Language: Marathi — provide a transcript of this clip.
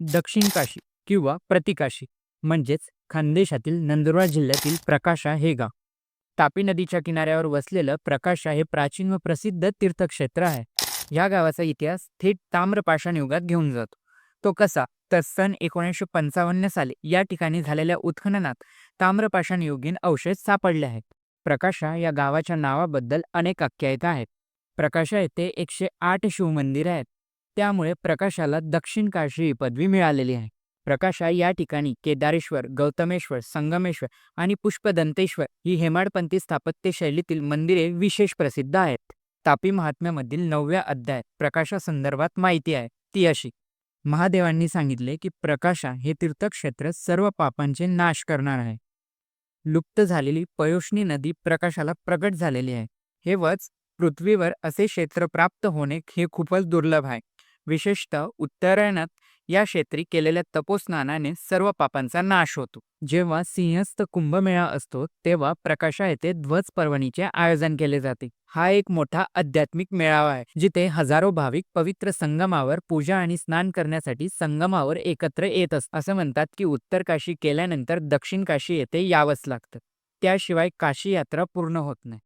दक्षिण काशी किंवा प्रतिकाशी म्हणजेच खानदेशातील नंदुरबार जिल्ह्यातील प्रकाशा हे गाव. तापी नदीच्या किनाऱ्यावर वसलेलं प्रकाशा हे प्राचीन व प्रसिद्ध तीर्थक्षेत्र आहे. या गावाचा इतिहास थेट ताम्रपाषाण युगात घेऊन जातो. तो कसा तर सन एकोणीसशे पंचावन्न साली या ठिकाणी झालेल्या उत्खननात ताम्रपाषाण युगीन अवशेष सापडले आहेत. प्रकाशा या गावाच्या नावाबद्दल अनेक आख्यायिका आहेत. प्रकाशा येथे एकशे आठ शिवमंदिर आहेत. त्यामुळे प्रकाशाला दक्षिण काशी ही पदवी मिळालेली आहे. प्रकाशा या ठिकाणी केदारेश्वर गौतमेश्वर संगमेश्वर आणि पुष्पदंतेश्वर ही हेमाडपंथी स्थापत्य शैलीतील मंदिरे विशेष प्रसिद्ध आहेत. तापी महात्म्यामधील नवव्या अध्यायात प्रकाशासंदर्भात माहिती आहे. ती अशी. महादेवांनी सांगितले की प्रकाशा हे तीर्थक्षेत्र सर्व पापांचे नाश करणार आहे. लुप्त झालेली पयोष्णी नदी प्रकाशाला प्रकट झालेली आहे. हे वच पृथ्वीवर असे क्षेत्र प्राप्त होणे हे खूपच दुर्लभ आहे. विशेषतः उत्तरायणात या क्षेत्री केलेल्या तपोस्नानाने सर्व पापांचा नाश होतो. जेव्हा सिंहस्थ कुंभमेळा असतो तेव्हा प्रकाशा येथे ध्वज पर्वणीचे आयोजन केले जाते. हा एक मोठा आध्यात्मिक मेळावा आहे जिथे हजारो भाविक पवित्र संगमावर पूजा आणि स्नान करण्यासाठी संगमावर एकत्र येत असतात. असं म्हणतात की उत्तर काशी केल्यानंतर दक्षिण काशी येथे यावंच लागतं. त्याशिवाय काशी यात्रा पूर्ण होत नाही.